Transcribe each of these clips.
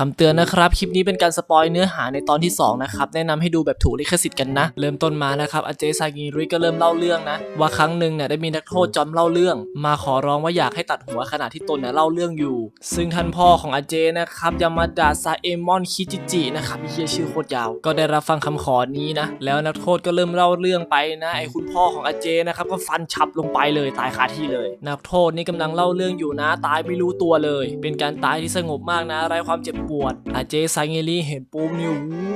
คำเตือนนะครับ คลิปนี้เป็นการสปอยเนื้อหาในตอนที่ 2 นะครับ แนะนำให้ดูแบบถูกลิขสิทธิ์กันนะ เริ่มต้นมานะครับอาเจซากิรุยก็เริ่มเล่าเรื่องนะ ว่าครั้งหนึ่งเนี่ยได้มีนักโทษจอมเล่าเรื่อง มาขอร้องว่าอยากให้ตัดหัวขณะที่ตนเนี่ยเล่าเรื่องอยู่ ซึ่งท่านพ่อของอาเจนะครับยามาดะซาเอมอนคิจิจินะครับเฮียชื่อโคตรยาว ก็ได้รับฟังคำขอนี้นะ แล้วนักโทษก็เริ่มเล่าเรื่องไปนะไอ้คุณพ่อของอาเจนะครับก็ฟันฉับลงไปเลยตายคาที่เลย นักโทษนี่กำลังเล่าเรื่องอยู่นะ ตายไม่รู้ตัวเลย เป็นการตายที่สงบมากนะไร้ความเจ็บปวดอาเจซาเงลีเห็นปุ๊บนี่อุ้ยไอ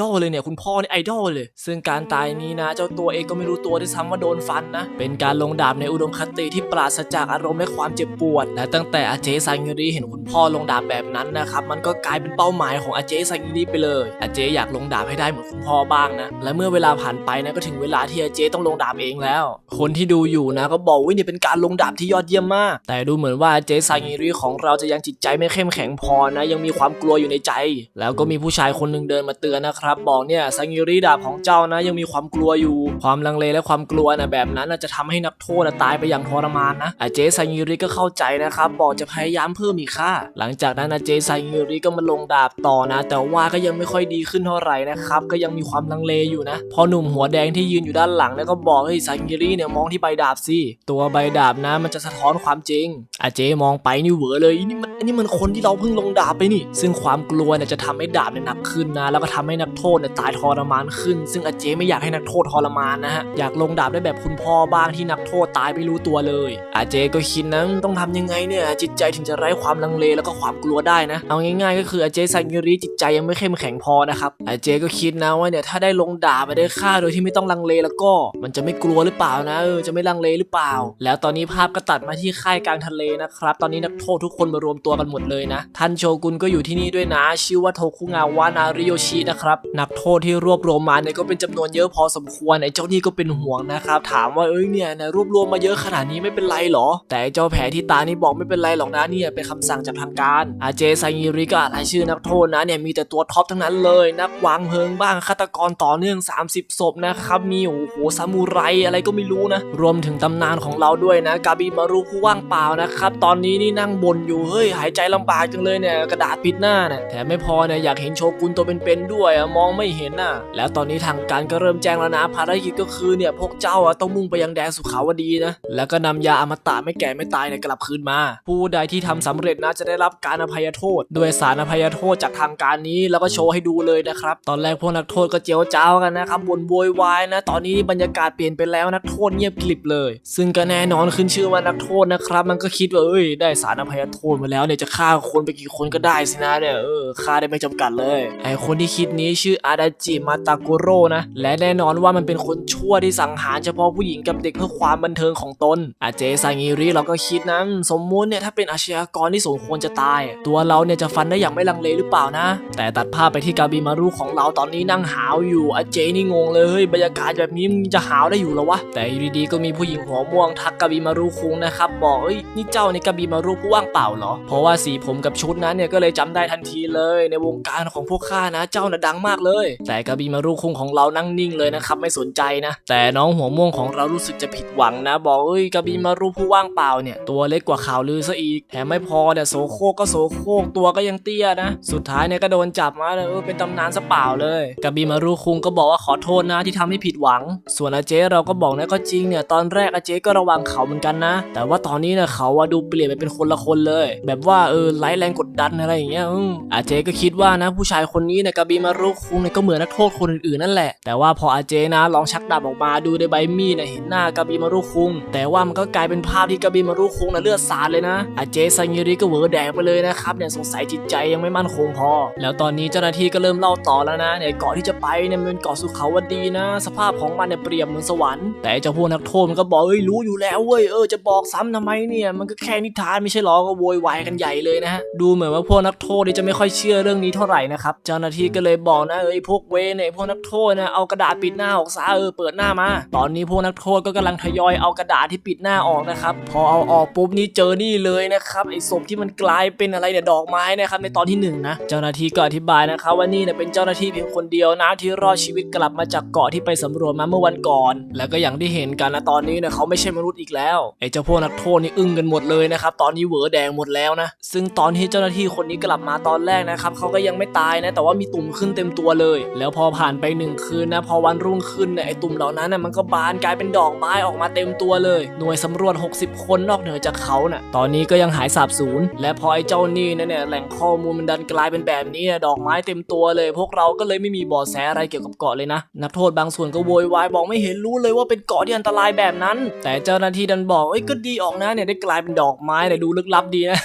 ดอลเลยเนี่ยคุณพ่อนี่ไอดอลเลย ซึ่งการตายนี้นะ เจ้าตัวเองก็ไม่รู้ตัวด้วยซ้ำว่าโดนฟันนะ เป็นการลงดาบในอุดมคติที่ปราศจากอารมณ์และความเจ็บปวด และตั้งแต่อาเจซาเงลีเห็นคุณพ่อลงดาบแบบนั้นนะครับมันก็กลายเป็นเป้าหมายของอาเจซาเงลีไปเลยอาเจอยากลงดาบให้ได้เหมือนคุณพ่อบ้างนะและเมื่อเวลาผ่านไปนะก็ถึงเวลาที่อาเจต้องลงดาบเองแล้ว คนที่ดูอยู่นะก็บอกว่านี่เป็นการลงดาบที่ยอดเยี่ยมมาก แต่ดูเหมือนว่าอาเจซาเงลีของเราจะยังจิตใจไม่เข้มแข็งพอนะยังมีความกลัวอยู่ในใจ แล้วก็มีผู้ชายคนหนึ่งเดินมาเตือนนะครับบอกเนี่ยซางิริดาบของเจ้านะยังมีความกลัวอยู่ ความลังเลและความกลัวนะแบบนั้นจะทำให้นักโทษนะตายไปอย่างทรมานนะอาเจซางิริก็เข้าใจนะครับ บอกจะพยายามเพิ่มอีกค่าหลังจากนั้นอาเจซางิริก็มาลงดาบต่อนะ แต่ว่าก็ยังไม่ค่อยดีขึ้นเท่าไหร่นะครับ ก็ยังมีความลังเลอยู่นะ พอหนุ่มหัวแดงที่ยืนอยู่ด้านหลังเนี่ยก็บอกให้ซางิริเนี่ยมองที่ใบดาบสิตัวใบดาบนะมันจะสะท้อนความจริงอาเจมองไปนี่เหวอเลยนี่มันอันนี้มันคนที่เราเพิ่งลงดาบไปนี่ ซึ่งความกลัวเนี่ยจะทำให้ดาบเนี่ยหนักขึ้นนะ แล้วก็ทำให้นักโทษเนี่ยตายทรมานขึ้น ซึ่งอาเจไม่อยากให้นักโทษทรมานนะฮะ อยากลงดาบได้แบบคุณพ่อบ้างที่นักโทษตายไม่รู้ตัวเลย อาเจก็คิดนะต้องทำยังไงเนี่ยจิตใจถึงจะไร้ความลังเลแล้วก็ความกลัวได้นะ เอาง่ายๆ ก็คืออาเจซางิริจิตใจยังไม่เข้มแข็งพอนะครับอาเจก็คิดนะว่าเนี่ยถ้าได้ลงดาบไปได้ฆ่าโดยที่ไม่ต้องลังเลแล้วก็ มันจะไม่กลัวหรือเปล่านะเออจะไม่ลังเลหรือเปล่า แล้วตอนนี้ภาพก็ตัดมาที่ค่ายกลางทะเลนะครับ ตอนนี้นักโทษทุกคนมารวมตัวกันหมดเลยนะท่านโชกุนก็อยู่ที่นี่ด้วยนะ ชื่อว่าโทคุงาวานาริโยชินะครับนักโทษที่รวบรวมมาเนี่ยก็เป็นจำนวนเยอะพอสมควรไอ้เจ้านี่ก็เป็นห่วงนะครับ ถามว่าเอ้ยเนี่ยนะรวบรวมมาเยอะขนาดนี้ไม่เป็นไรหรอ แต่ไอ้เจ้าแผลที่ตานี่บอกไม่เป็นไรหรอกนะเนี่ยเป็นคำสั่งจากทางการอาเจไซงิริก็อ่านชื่อนักโทษนะเนี่ยมีแต่ตัวท็อปทั้งนั้นเลย นักวางเพลิงบ้างฆาตกรต่อเนื่อง 30ศพนะครับมีโอ้โหซามูไรอะไรก็ไม่รู้นะ รวมถึงตำนานของเราด้วยนะกาบิมารุผู้ว่างเปล่านะครับตอนนี้นี่นั่งบ่นอยู่เฮ้ยหายใจลำบากจังเลยเนี่ยกระดาษปิดหน้าเนี่ยแถมไม่พอเนี่ยอยากเห็นโชกุนตัวเป็นๆด้วยมองไม่เห็นน่ะ แล้วตอนนี้ทางการก็เริ่มแจ้งแล้วนะภารกิจก็คือเนี่ยพวกเจ้าอะต้องมุ่งไปยังแดนสุขาวดีนะ แล้วก็นำยาอมตะไม่แก่ไม่ตายเนี่ยกลับคืนมา ผู้ใดที่ทำสำเร็จนะจะได้รับการอภัยโทษด้วยสารอภัยโทษจากทางการนี้แล้วก็โชว์ให้ดูเลยนะครับ ตอนแรกพวกนักโทษก็เจียวจ้าวกันนะครับบ่นโวยวายนะ ตอนนี้บรรยากาศเปลี่ยนไปแล้วนักโทษเงียบกลิบเลย ซึ่งก็แน่นอนขึ้นชื่อว่านักโทษนะครับ มันก็คิดว่าเอ้ยได้สารอภัยโทษมาแล้วเนี่ยจะฆ่าคนไปกี่คนก็ได้สินะเนี่ยเออฆ่าได้ไม่จำกัดเลยไอคนที่คิดนี้ชื่ออาดาจิมาตาโกโร่นะ และแน่นอนว่ามันเป็นคนชั่วที่สังหารเฉพาะผู้หญิงกับเด็กเพื่อความบันเทิงของตนอาเจซางิริเราก็คิดนะสมมุติเนี่ยถ้าเป็นอาชญากรที่สมควรจะตาย ตัวเราเนี่ยจะฟันได้อย่างไม่ลังเลหรือเปล่านะ แต่ตัดภาพไปที่กาบิมารุของเราตอนนี้นั่งหาวอยู่อาเจนี่งงเลยเฮ้ยบรรยากาศแบบนี้มึงจะหาวได้อยู่หรอวะแต่อยู่ดีๆก็มีผู้หญิงหัวม่วงทักกาบิมารุคุงนะครับบอกเอ้ยนี่เจ้าในกาบิมารุผู้ว่างเปล่าเหรอเพราะว่าสีผมกับชุดนั้นเนี่ยก็เลยจำได้ทันทีเลย ในวงการของพวกข้านะ เจ้าน่ะดังมากเลย แต่กาบิมารุคุงของเรานั่งนิ่งเลยนะครับไม่สนใจนะ แต่น้องหัวม่วงของเรารู้สึกจะผิดหวังนะ บอกเอ้ยกาบิมารุผู้ว่างเปล่าเนี่ยตัวเล็กกว่าข่าวลือซะอีกแถมไม่พอเนี่ยโสโครกก็โสโครกตัวก็ยังเตี้ยนะ สุดท้ายเนี่ยก็โดนจับมาเลยเออเป็นตำนานซะเปล่าเลยกาบิมารุคุงก็บอกว่าขอโทษนะที่ทำให้ผิดหวัง ส่วนอาเจ๊เราก็บอกนะก็จริงเนี่ยตอนแรกอาเจ๊ก็ระวังเขาเหมือนกันนะ แต่ว่าตอนนี้เนี่ยเขาอะดูเปลี่ยนไปเป็นคนละคนเลย แบบว่าเออไร้แรงกดดันอะไรอย่างเงี้ยอาเจ๊ก็คิดว่านะผู้ชายคนนี้เนี่ยกาบิมารุคุงเนี่ยก็เหมือนนักโทษคนอื่นๆนั่นแหละ แต่ว่าพออาเจนะลองชักดาบออกมาดูในใบมีดเนี่ยเห็นหน้ากาบิมารุคุง แต่ว่ามันก็กลายเป็นภาพที่กาบิมารุคุงน่ะเลือดสาดเลยนะอาเจซังยิริก็เหวอแดกไปเลยนะครับเนี่ยสงสัยจิตใจยังไม่มั่นคงพอ แล้วตอนนี้เจ้าหน้าที่ก็เริ่มเล่าต่อแล้วนะเนี่ยเกาะที่จะไปเนี่ยมันเป็นเกาะสุขาวดีนะ สภาพของมันเนี่ยเปรียบเหมือนสวรรค์แต่เจ้าพวกนักโทษมันก็บอกเอ้ยรู้อยู่แล้วเว้ยเออจะบอกซ้ำทำไมเนี่ยมันก็แค่นิทานไม่ใช่หรอก็โวยวายกันใหญ่เลยนะฮะดูเหมือนว่าพวกนักโทษนี่จะไม่ค่อยเชื่อเรื่องนี้เท่าไหร่นะครับเจ้าหน้าที่ก็เลยบอกอกนะเอ้ยพวกเวเนี่ยพวกนักโทษนะเอากระดาษปิดหน้าออกซะเออเปิดหน้ามา ตอนนี้พวกนักโทษก็กำลังทยอยเอากระดาษที่ปิดหน้าออกนะครับพอเอาออกปุ๊บนี่เจอนี่เลยนะครับไอ้ศพที่มันกลายเป็นอะไรเนี่ยดอกไม้นะครับในตอนที่หนึ่งนะเจ้าหน้าที่ก็อธิบายนะครับว่านี่เนี่ยเป็นเจ้าหน้าที่เพียงคนเดียวนะที่รอดชีวิตกลับมาจากเกาะที่ไปสำรวจมาเมื่อวันก่อน แล้วก็อย่างที่เห็นกันนะตอนนี้เนี่ยเขาไม่ใช่มนุษย์อีกแล้วไอ้เจ้าพวกนักโทษนี่อึ้งกันหมดเลยนะครับตอนนี้เหวอแดงหมดแล้วนะซึ่งตอนที่เจ้าหน้าที่คนนี้กลับมาตอนแรกนะครับเขาก็ยังไม่ตายนะแต่ว่ามีตุ่มขึ้นเต็มตัวเลย แล้วพอผ่านไปหนึ่งคืนนะพอวันรุ่งขึ้นเนี่ยไอ้ตุ่มเหล่านั้นน่ะมันก็บานกลายเป็นดอกไม้ออกมาเต็มตัวเลย หน่วยสำรวจ 60 คนนอกเหนือจากเขาน่ะตอนนี้ก็ยังหายสาบสูญและพอไอ้เจ้านี่เนี่ยเนี่ยแหล่งข้อมูลมันดันกลายเป็นแบบนี้เนี่ยดอกไม้เต็มตัวเลย พวกเราก็เลยไม่มีเบาะแสอะไรเกี่ยวกับเกาะเลยนะ นักโทษบางส่วนก็โวยวายบอกไม่เห็นรู้เลยว่าเป็นเกาะที่อันตรายแบบนั้น แต่เจ้าหน้าที่ดันบอกเอ้ยก็ดีออกนะเนี่ยได้กลายเป็นดอกไม้เนี่ยดูลึกลับดีนะ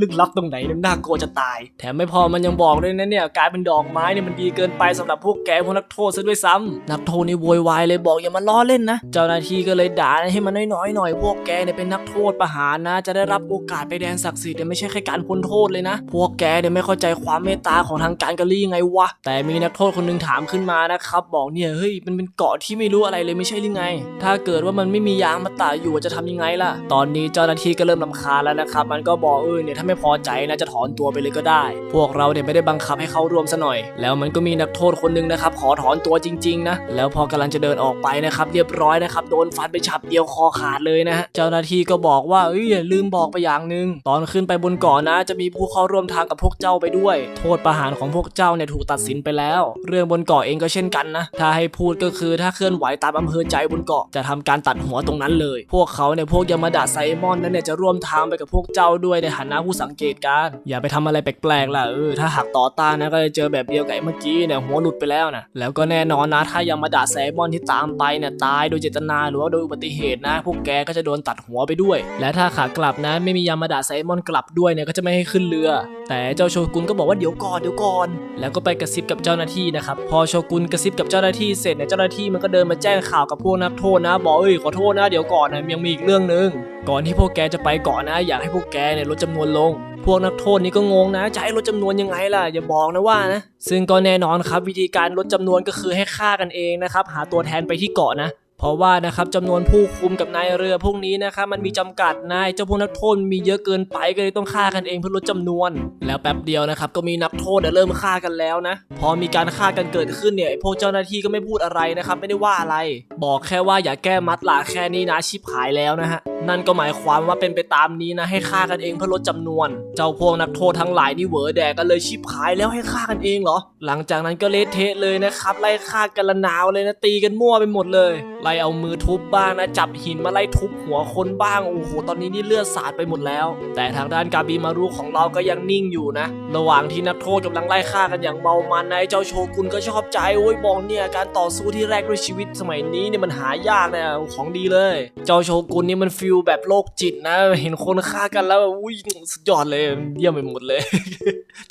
ลึกลับตรงไหนเนี่ยน่ากลัวจะตาย แถมไม่พอมันยังบอกเลยนะเนี่ยกลายเป็นดอกไม้เนี่ยมันดีเกินไปสำหรับพวกแกพวกนักโทษซะด้วยซ้ำนักโทษนี่โวยวายเลยบอกอย่ามาล้อเล่นนะ เจ้าหน้าที่ก็เลยด่าให้มันน้อยๆหน่อยพวกแกเนี่ยเป็นนักโทษประหารนะ จะได้รับโอกาสไปแดนศักดิ์สิทธิ์เนี่ยไม่ใช่แค่การพ้นโทษเลยนะ พวกแกเนี่ยไม่เข้าใจความเมตตาของทางการกะลี่ยังไงวะ แต่มีนักโทษคนหนึงถามขึ้นมานะครับบอกเนี่ยเฮ้ยมันเป็นเกาะที่ไม่รู้อะไรเลยไม่ใช่หรือไง ถ้าเกิดว่ามันไม่มียางมาตาอยู่จะทำยังไงล่ะ ตอนนี้เจ้าหน้าที่ก็เริ่มลำคาแล้วนะครับ มันก็บอกเออเนี่ยถ้าไม่พอใจนะจะถอนตัวไปเลยก็ได้ พวกเราเนี่ยไม่ได้บังคับให้เขาร่วมซะหน่อยแแล้วมันก็มีนักโทษคนหนึงนะครับขอถอนตัวจริง ๆ นะ แล้วพอกำลังจะเดินออกไปนะครับเรียบร้อยนะครับโดนฟันไปฉับเดียวคอขาดเลยนะฮะเจ้าหน้าที่ก็บอกว่าเอ้ยอลืมบอกไปอย่างหนึ่งตอนขึ้นไปบนเกาะนะ จะมีผู้เข้าร่วมทางกับพวกเจ้าไปด้วย โทษประหารของพวกเจ้าเนี่ยถูกตัดสินไปแล้ว เรื่องบนเกาะเองก็เช่นกันนะ ถ้าให้พูดก็คือถ้าเคลื่อนไหวตามอำเภอใจบนเกาะจะทำการตัดหัวตรงนั้นเลย พวกเขาเนี่ยพวกยามาดะไซมอนนั่นเนี่ยจะร่วมทางไปกับพวกเจ้าด้วยในฐานะผู้สังเกตการอย่าไปทำอะไรแปลกๆล่ะเออถ้าหากต่อต้านนะก็จะเจอแบบเดียวกับเมื่อกี้เนี่ยหัวหลุดไปแล้วนะแล้วก็แน่นอนนะถ้ายามาดะไซมอนที่ตามไปเนี่ยตายโดยเจตนาหรือว่าโดยอุบัติเหตุนะ พวกแกก็จะโดนตัดหัวไปด้วย และถ้าขากลับนะไม่มียามาดะไซมอนกลับด้วยเนี่ยก็จะไม่ให้ขึ้นเรือ แต่เจ้าโชกุนก็บอกว่าเดี๋ยวก่อนเดี๋ยวก่อน แล้วก็ไปกระซิบกับเจ้าหน้าที่นะครับพอโชกุนกระซิบกับเจ้าหน้าที่เสร็จเนี่ยเจ้าหน้าที่มันก็เดินมาแจ้งข่าวกับพวกนักโทษนะ บอกเอ้ยขอโทษนะเดี๋ยวก่อนนะยังมีอีกเรื่องหนึ่งก่อนที่พวกแกจะไปก่อนนะ อยากให้พวกแกเนี่ยลดจำนวนลง พวกนักโทษนี่ก็งงนะ จะให้ลดจำนวนยังไงล่ะ อย่าบอกนะว่านะ ซึ่งก็แน่นอนครับวิธีการลดจำนวนก็คือให้ฆ่ากันเองนะครับ หาตัวแทนไปที่เกาะนะเพราะว่านะครับจำนวนผู้คุมกับนายเรือพวกนี้นะครับมันมีจำกัดนายเจ้าพวกนักโทษมีเยอะเกินไปก็เลยต้องฆ่ากันเองเพื่อลดจำนวน แล้วแป๊บเดียวนะครับก็มีนักโทษเริ่มฆ่ากันแล้วนะ พอมีการฆ่ากันเกิดขึ้นเนี่ยพวกเจ้าหน้าที่ก็ไม่พูดอะไรนะครับไม่ได้ว่าอะไร บอกแค่ว่าอย่าแก้มัดหลาแค่นี้นะชิบหายแล้วนะฮะ นั่นก็หมายความว่าเป็นไปตามนี้นะให้ฆ่ากันเองเพื่อลดจำนวน เจ้าพวกนักโทษทั้งหลายนี่เหวอแดกกันเลยชิบหายแล้วให้ฆ่ากันเองเหรอ หลังจากนั้นก็เละเทะเลยนะครับไล่ฆ่ากันละนาวเลยนะตีกันมั่วไปหมดเลย ไล่เอามือทุบบ้างนะจับหินมาไล่ทุบหัวคนบ้างโอ้โหตอนนี้นี่เลือดสาดไปหมดแล้ว แต่ทางด้านกาบีมารุของเราก็ยังนิ่งอยู่นะ ระหว่างที่นักโทษกำลังไล่ฆ่ากันอย่างเมามันนะเจ้าโชกุนก็ชอบใจโอ้ยบอกเนี่ยการต่อสู้ที่แรกด้วยชีวิตสมัยนี้เนี่ยมันหายากนะของดีเลย เจ้าโชกุนนี่มันฟิลแบบโรคจิตนะ เห็นคนฆ่ากันแล้วแบบอุ้ยสุดยอดเลยเยี่ยมไปหมดเลย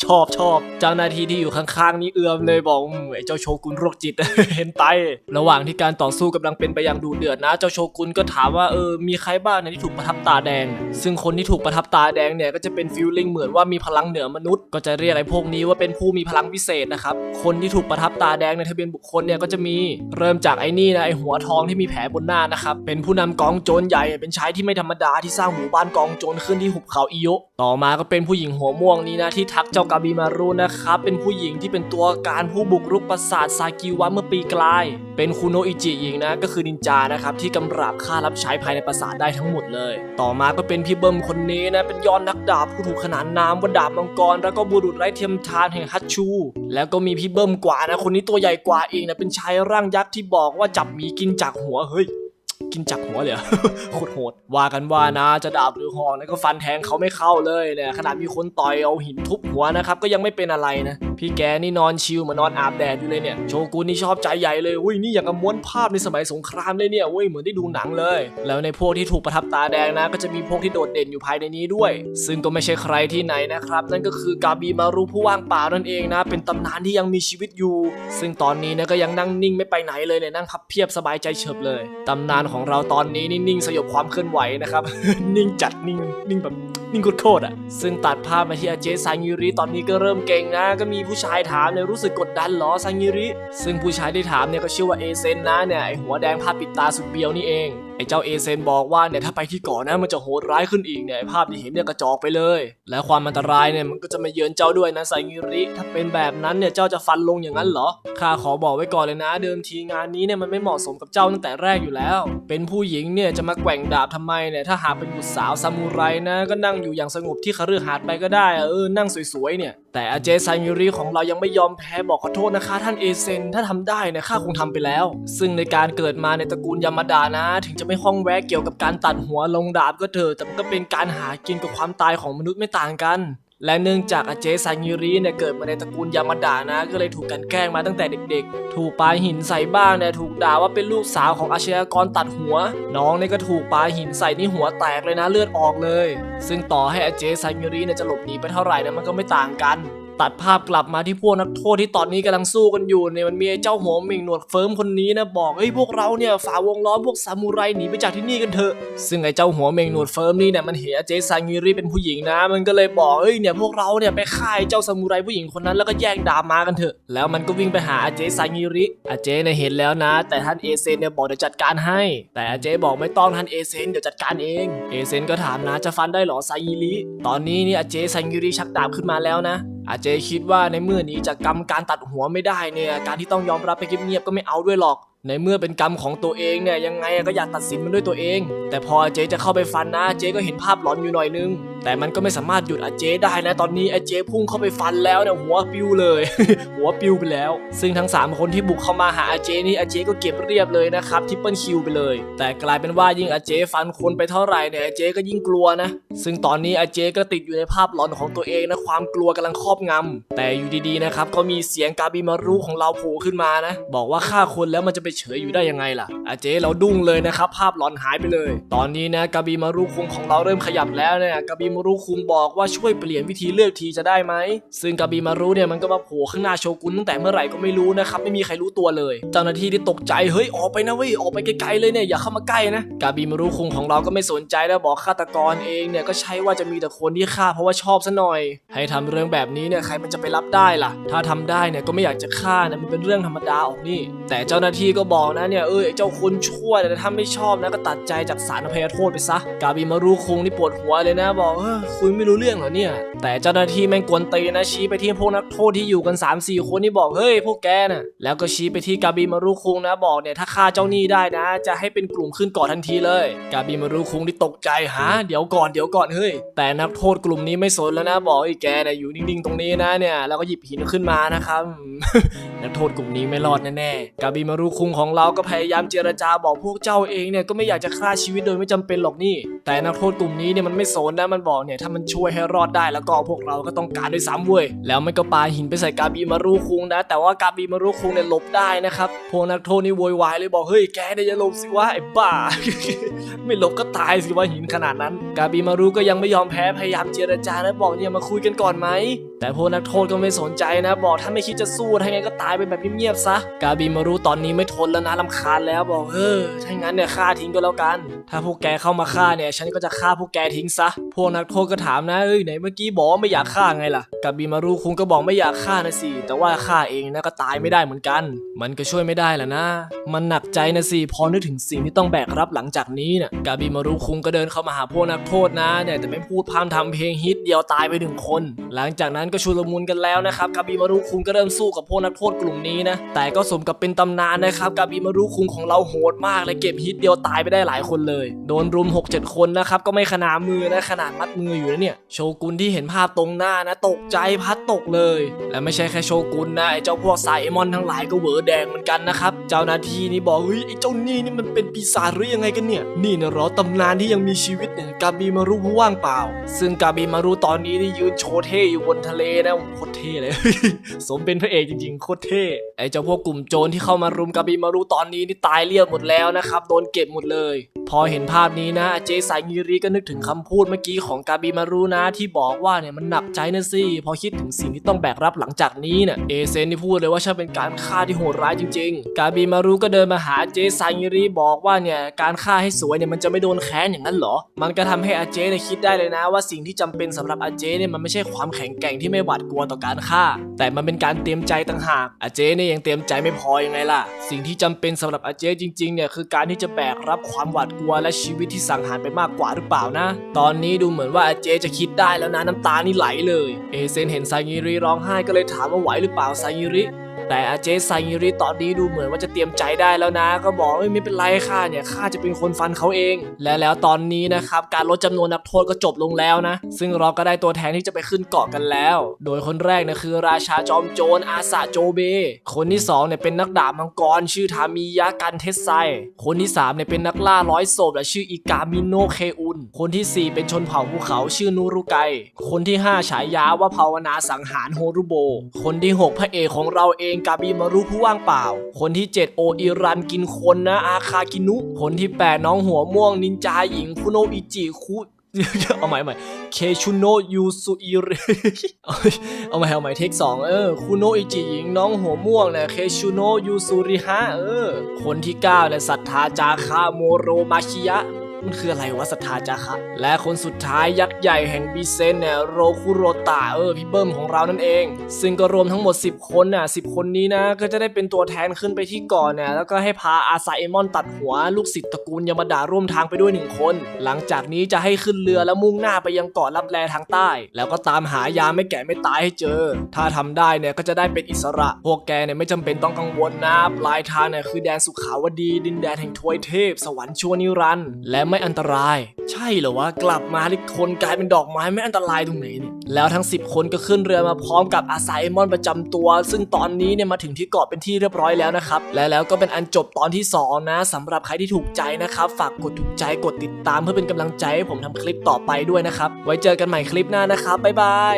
ชอบชอบเจ้าหน้าที่ที่อยู่ข้างๆนี่เอือมเลยบอกอืมไอ้เจ้าโชกุนโรคจิตเห็นไตระหว่างที่การต่อสู้กำลังเป็นไปอย่างดูเดือดนะ เจ้าโชกุนก็ถามว่าเออมีใครบ้างนี่ยที่ถูกประทับตาแดง ซึ่งคนที่ถูกประทับตาแดงเนี่ยก็จะเป็นฟิลลิ่งเหมือนว่ามีพลังเหนือมนุษย์ ก็จะเรียกไอ้พวกนี้ว่าเป็นผู้มีพลังพิเศษนะครับคนที่ถูกประทับตาแดงในทะเบียนบุคคลเนี่ยก็จะมีเริ่มจากไอ้นี่นะไอ้หัวทองที่มีแผลบนหน้านะครับเป็นผู้นำกองโจรใหญ่เป็นชายที่ไม่ธรรมดาที่สร้างหมู่บ้านกองโจรขึ้นที่หุบเขาอิโยะต่อมาก็เป็นผู้หญิงหัวม่วงนี้นะที่ทักเจ้ากาบิมารุนะครับเป็นผู้หญิงที่เป็นตัวการผู้บุกรุกปราสาทซากิวะเมื่อปีกลาย เป็นคุโนอิจิหญิงนะก็คือนินจานะครับที่กำราบฆ่ารับใช้ภายในปราสาทได้ทั้งหมดเลย ต่อมาก็เป็นพี่เบิ้มคนนี้นะเป็นยอดนักดาบผู้ถูกขนานนามว่าดาบมังกร แล้วก็บุรุษไร้เทียมทานแห่งฮัตชู แล้วก็มีพี่เบิ้มกว่านะคนนี้ตัวใหญ่กว่าเองนะเป็นชายร่างยักษ์ที่บอกว่าจับหมีกินจากหัวเฮ้ย กินจักหัวเลยโคตรโหด ว่ากันว่านะจะดาบหรือหอกนะก็ฟันแทงเขาไม่เข้าเลยเนี่ยขนาดมีคนต่อยเอาหินทุบหัวนะครับก็ยังไม่เป็นอะไรนะ พี่แกนี่นอนชิลเหมือนนอนอาบแดดอยู่เลยเนี่ยโชกุนนี่ชอบใจใหญ่เลยอุ้ยนี่อย่างกับม้วนภาพในสมัยสงครามเลยเนี่ยเว้ยเหมือนได้ดูหนังเลย แล้วในพวกที่ถูกประทับตาแดงนะ ก็จะมีพวกที่โดดเด่นอยู่ภายในนี้ด้วย ซึ่งก็ไม่ใช่ใครที่ไหนนะครับ นั่นก็คือกาบีมารุผู้ว่างป่านั่นเองนะ เป็นตำนานที่ยังมีชีวิตอยู่ ซึ่งตอนนี้นะก็ยังนั่งนิ่งไม่ไปไหนเลยเนี่ยนั่งพับเพียบสบายใจเฉิบเลยตำนานของเราตอนนี้นี่นิ่งสยบความเคลื่อนไหวนะครับ นิ่งจัดนิ่งนิ่งแบบนิ่งโคตรอะซึ่งตัดภาพมาที่อาเจซางิริตอนนี้ก็เริ่มเก่งนะ ก็มีผู้ชายถามเนี่ยรู้สึกกดดันหรอซางิริ ซึ่งผู้ชายที่ถามเนี่ยก็ชื่อว่าเอเซนนะเนี่ยไอหัวแดงผ้าปิดตาสุดเบียวนี่เอง ไอ้เจ้าเอเซนบอกว่าเนี่ยถ้าไปที่เกาะนะมันจะโหดร้ายขึ้นอีกเนี่ยภาพที่เห็นเนี่ยกระจอกไปเลย และความอันตรายเนี่ยมันก็จะมาเยือนเจ้าด้วยนะไซงิริ ถ้าเป็นแบบนั้นเนี่ยเจ้าจะฟันลงอย่างนั้นเหรอข้าขอบอกไว้ก่อนเลยนะ เดิมทีงานนี้เนี่ยมันไม่เหมาะสมกับเจ้าตั้งแต่แรกอยู่แล้ว เป็นผู้หญิงเนี่ยจะมาแกว่งดาบทำไมเนี่ยถ้าหากเป็นบุตรสาวซามูไรนะก็นั่งอยู่อย่างสงบที่คฤหาสน์ไปก็ได้อะเออนั่งสวยๆเนี่ยแต่อาเจไซมิริของเรายังไม่ยอมแพ้บอกขอโทษนะคะ ท่านเอเซนถ้าทำได้เนี่ยข้าคงทำไปแล้ว ซึ่งในการเกิดมาในตระกูลยามาดานะ ถึงจะไม่ห้องแวะเกี่ยวกับการตัดหัวลงดาบก็เถอะแต่มันก็เป็นการหากินกับความตายของมนุษย์ไม่ต่างกันและเนื่องจากอาเจซางิริเนี่ยเกิดมาในตระกูลยามาดานะ ก็เลยถูกกันแกล้งมาตั้งแต่เด็กๆ ถูกปาหินใส่บ้างเนี่ยถูกด่าว่าเป็นลูกสาวของอาชญากรตัดหัว น้องเนี่ยก็ถูกปาหินใส่นี่หัวแตกเลยนะเลือดออกเลย ซึ่งต่อให้อาเจซางิริเนี่ยจะหลบหนีไปเท่าไหร่นะมันก็ไม่ต่างกัน ตัดภาพกลับมาที่พวกนักโทษที่ตอนนี้กำลังสู้กันอยู่เนี่ยมันมีไอ้เจ้าหัวหมิงหนวดเฟิร์มคนนี้นะบอกเฮ้ยพวกเราเนี่ยฝ่าวงล้อมพวกซามูไรหนีไปจากที่นี่กันเถอะ ซึ่งไอ้เจ้าหัวเหม่งหนวดเฟิร์มนี่เนี่ยมันเห็นเจซางิริเป็นผู้หญิงนะ มันก็เลยบอกเฮ้ยเนี่ยพวกเราเนี่ยไปฆ่าเจ้าซามูไรผู้หญิงคนนั้นแล้วก็แย่งดาบมากันเถอะ แล้วมันก็วิ่งไปหาอาเจซางิริอาเจเนี่ยเห็นแล้วนะ แต่ท่านเอเซนเนี่ยบอกเดี๋ยวจัดการให้ แต่อาเจบอกไม่ต้องท่านเอเซนเดี๋ยวจัดการเองเอเซนก็ถามนะจะฟันได้หรอซางิริตอนนี้นี่อาเจซงิริชักดาบขึ้นมาแล้วนะ อาเจคิดว่าในเมื่อนี้จะกกรรมการตัดหัวไม่ได้เนี่ย การที่ต้องยอมรับไปเงียบๆก็ไม่เอาด้วยหรอก ในเมื่อเป็นกรรมของตัวเองเนี่ยยังไงก็อยากตัดสินมันด้วยตัวเอง แต่พออาเจจะเข้าไปฟันนะอาเจก็เห็นภาพหลอนอยู่หน่อยนึง แต่มันก็ไม่สามารถหยุดอาเจได้นะตอนนี้อาเจพุ่งเข้าไปฟันแล้วเนี่ยหัวปิวเลย หัวปิวไปแล้ว ซึ่งทั้ง 3 คนที่บุกเข้ามาหาอาเจนี่อาเจก็เก็บเรียบเลยนะครับทิปเปิลคิวไปเลย แต่กลายเป็นว่ายิ่งอาเจฟันคนไปเท่าไหร่เนี่ยอาเจก็ยิ่งกลัวนะ ซึ่งตอนนี้อาเจก็ติดอยู่ในภาพหลอนของตัวเองนะความกลัวกำลังครอบงำแต่อยู่ดีๆนะครับก็มีเสียงกาบิมารุของเราโผล่ขึ้นมานะ บอกว่าฆ่าคนแล้วมันจะไปเฉยอยู่ได้ยังไงล่ะอาเจเราดุ้งเลยนะครับภาพหลอนหายไปเลย ตอนนี้นะกาบิมารุคุงของเราเริ่มขยับแล้วเนี่ยกาบิมารุคุงบอกว่าช่วยเปลี่ยนวิธีเลือกทีจะได้ไหมซึ่งกาบิมารุเนี่ยมันก็มาโผล่ข้างหน้าโชกุนตั้งแต่เมื่อไหร่ก็ไม่รู้นะครับไม่มีใครรู้ตัวเลย เจ้าหน้าที่ที่ตกใจเฮ้ยออกไปนะเว้ยออกไปไกลๆเลยเนี่ยอย่าเข้ามาใกล้นะกาบิมารุคุงของเราก็ไม่สนใจแล้วบอกฆาตกรเองเนี่ยก็ใช่ว่าจะมีแต่คนที่ฆ่าเพราะว่าชอบซะหน่อย ให้ทำเรื่องแบบนี้เนี่ยใครมันจะไปรับได้ล่ะ ถ้าทำได้เนี่ยก็ไม่อยากจะฆ่านะมันเป็นเรื่องธรรมดาออกนี่ แต่เจ้าหน้าที่ก็บอกนะเนี่ยเออไอเจ้าคนชั่วยแต่ถ้าไม่ชอบนะก็ตัดใจจากสารอภัยโทษไปซะกาบิมารุคุงนี่ปวดหัวเลยนะบอกเออคุยไม่รู้เรื่องเหรอเนี่ย แต่เจ้าหน้าที่แม่งกวนตีนะชี้ไปที่พวกนักโทษที่อยู่กัน 3 4 คนนี่บอกเฮ้ยพวกแกน่ะแล้วก็ชี้ไปที่กาบิมารุคุงนะบอกเนี่ยถ้าฆ่าเจ้าหนี้ได้นะ จะให้เป็นกลุ่มขึ้นเกาะทันทีเลย กาบิมารุคุงที่ตกใจฮะเดี๋ยวก่อนเดี๋ยวก่อนเฮ้ยแต่นักโทษกลุ่มนี้ไม่สนแล้วนะบอกไอ้แกนี่ยอยู่นิ่งๆตรงนี้นะเนี่ยแล้วก็หยิบหินขึ้นมานะครับนักโทษกลุ่มนี้ไม่รอดแน่ๆกาบิมารุคุงของเราก็พยายามเจรจาบอกพวกเจ้าเองเนี่ยก็ไม่อยากจะฆ่าชีวิตโดยไม่จำเป็นหรอกนี่ แต่นักโทษกลุ่มนี้เนี่ยมันไม่สนนะมันบอกเนี่ยถ้ามันช่วยให้รอดได้แล้วก็พวกเราก็ต้องการด้วยซ้ำเว้ยแล้วมันก็ปาหินไปใส่กาบิมารุคุงนะ แต่ว่ากาบิมารุคุงเนี่ยหลบได้นะครับพวกนักโทษนี่โวยวายเลยบอกเฮ้ยแกเนี่ยอย่าหลบสิวะไอ้บ้า ไม่หลบก็ตายสิว่าหินขนาดนั้น กาบิมารุก็ยังไม่ยอมแพ้พยายามเจรจานะบอกเนี่ยมาคุยกันก่อนไหมแต่พวกนักโทษก็ไม่สนใจนะ บอกถ้าไม่คิดจะสู้ถ้างั้นก็ตายไปแบบเงียบๆซะ กาบิมารุตอนนี้ไม่ทนแล้วนะลำคาญแล้วบอกเออถ้างั้นเนี่ยฆ่าทิ้งก็แล้วกัน ถ้าพวกแกเข้ามาฆ่าเนี่ย ฉันก็จะฆ่าพวกแกทิ้งซะ พวกนักโทษก็ถามนะเอ้ยไหนเมื่อกี้บอกว่าไม่อยากฆ่าไงล่ะ กาบิมารุคุงก็บอกไม่อยากฆ่านะสิแต่ว่าฆ่าเองนะก็ตายไม่ได้เหมือนกัน มันก็ช่วยไม่ได้แหละนะ มันหนักใจนะสิพอนึกถึงสิ่งที่ต้องแบกรับหลังจากนี้น่ะกาบิมารุคุงก็เดินเข้ามาหาพวกนักโทษนะเนี่ยแต่ไม่พูดพร่ำทำเพลงฮิตเดียวตายไปหนึ่งคน หลังจากนั้นก็ชุลมุนกันแล้วนะครับกาบิมารุคุงก็เริ่มสู้กับพวกนักโทษกลุ่มนี้นะแต่ก็สมกับเป็นตำนานนะครับกาบิมารุคุงของเราโหดมากเลยเก็บฮิตเดียวตายไปได้หลายคนเลย โดนรุม 6-7 คนนะครับก็ไม่ขนาดมือนะขนาดมัดมืออยู่นะเนี่ยโชกุนที่เห็นภาพตรงหน้านะตกใจพัดตกเลย และไม่ใช่แค่โชกุนนะไอ้เจ้าพวกไซมอนทั้งหลายก็เหวอแดงเหมือนกันนะครับเจ้าหน้าที่นี่บอกเฮ้ยไอ้เจ้านี่นี่มันเป็นปีศาจหรือยังไงกันเนี่ยนี่นะเหรอตำนานที่ยังมีชีวิตเนี่ยกาบิมารุผู้ว่างเปล่า ซึ่งกาบิมารุตอนนี้นี่ยืนโชว์เท่อยู่บนทะเลนะโคตรเท่เลย สมเป็นพระเอกจริงๆโคตรเท่ไอ้เจ้าพวกกลุ่มโจรที่เข้ามารุมกาบิมารุตอนนี้นี่ตายเรียบหมดแล้วนะครับโดนเก็บหมดเลย พอเห็นภาพนี้นะเจสายงิริก็นึกถึงคำพูดเมื่อกี้ของกาบิมารุนะที่บอกว่าเนี่ยมันหนักใจนะสิพอคิดถึงสิ่งที่ต้องแบกรับหลังจากนี้เนี่ยเอเซนนี่พูดเลยว่าช่างเป็นการฆ่าที่โหดร้ายจริง ๆ กาบิมารุก็เดินมาหาเจสายงิริบอกว่าเนี่ยการฆ่าให้สวยเนี่ยมันจะไม่โดนแค้นอย่างนั้นเหรอ มันก็ทำให้อาเจเนี่ยคิดได้เลยนะ ว่าสิ่งที่จำเป็นสำหรับอาเจเนี่ยมันไม่ใช่ความแข็งแกร่งที่ไม่หวาดกลัวต่อการฆ่า แต่มันเป็นการเตรียมใจต่างหากอาเจเนี่ยยังเตรียมใจไม่พอยังไงล่ะ สิ่งที่จำเป็นสำหรับอาเจจริงๆเนี่ยคือการที่จะแบกรับความหวาดกลัวและชีวิตที่สังหารไปมากกว่าหรือเปล่านะ ตอนนี้ดูเหมือนว่าอาเจจะคิดได้แล้วนะน้ำตานี่ไหลเลย เอเซนเห็นซางิริร้องไห้ก็เลยถามว่าไหวหรือเปล่าซางิริ แต่อาเจไซงิริตอนนี้ดูเหมือนว่าจะเตรียมใจได้แล้วนะ ก็บอกว่ไม่เป็นไรค่ะเนี่ยข้าจะเป็นคนฟันเขาเอง และแล้วตอนนี้นะครับการลดจำนวนนักโทษก็จบลงแล้วนะ ซึ่งเราก็ได้ตัวแทนที่จะไปขึ้นเกาะกันแล้ว โดยคนแรกเนี่ยคือราชาจอมโจรอาซาโจเบ คนที่สองเนี่ยเป็นนักดาบมังกร ชื่อทามิยะกันเทสไซ คนที่สามเนี่ยเป็นนักล่าร้อยศพและชื่ออิกามิโนเคอุน คนที่สี่เป็นชนเผ่าภูเขาชื่อนูรุไก คนที่ห้าฉายาว่าภาวนาสังหารโฮรุโบ คนที่หกพระเอกของเราเองกาบิมารุผู้ว่างเปล่า คนที่ 7 โออิรันกินคนนะ อาคากินุ คนที่ 8 น้องหัวม่วงนินจาหญิงคุโนอิจิคุเอาใหม่เอาใหม่เคชุโนยูสุอิเรเอาใหม่เอาใหม่เทคสองเออ คุโนอิจิหญิงน้องหัวม่วงเนี่ยเคชุโนยูสุริฮะเออ คนที่9เนี่ยศรัทธาจาคาโมโรมาชิยะ มันคืออะไรวะศรัทธาจาคะและคนสุดท้ายยักษ์ใหญ่แห่งบีเซนเนี่ยโรคุโรตะเออพี่เบิ้มของเรานั่นเอง ซึ่งก็รวมทั้งหมด 10 คนน่ะ10คนนี้นะก็จะได้เป็นตัวแทนขึ้นไปที่เก่อนเนี่ยแล้วก็ให้พาอาซาเอมอนตัดหัวลูกศิษย์ตระกูลยามาดาร่วมทางไปด้วยหนึ่งคน หลังจากนี้จะให้ขึ้นเรือแล้วมุ่งหน้าไปยังเกาะลับแลทางใต้ แล้วก็ตามหายาไม่แก่ไม่ตายให้เจอ ถ้าทำได้เนี่ยก็จะได้เป็นอิสระ พวกแกเนี่ยไม่จำเป็นต้องกังวลนะปลายทางเนี่ยคือแดนสุขาวดี ดินแดนแห่งทวยเทพ สวรรค์ชั่วนิรันดร์และไไม่อันตราย ใช่เหรอวะกลับมาที่คนกลายเป็นดอกไม้ไม่อันตรายตรงไหนเนี่ยแล้วทั้ง 10 คนก็ขึ้นเรือมาพร้อมกับอาซาเอมอนประจำตัว ซึ่งตอนนี้เนี่ยมาถึงที่เกาะเป็นที่เรียบร้อยแล้วนะครับและแล้วก็เป็นอันจบตอนที่ 2 นะสำหรับใครที่ถูกใจนะครับฝากกดถูกใจกดติดตามเพื่อเป็นกำลังใจให้ผมทำคลิปต่อไปด้วยนะครับไว้เจอกันใหม่คลิปหน้านะครับบ๊ายบาย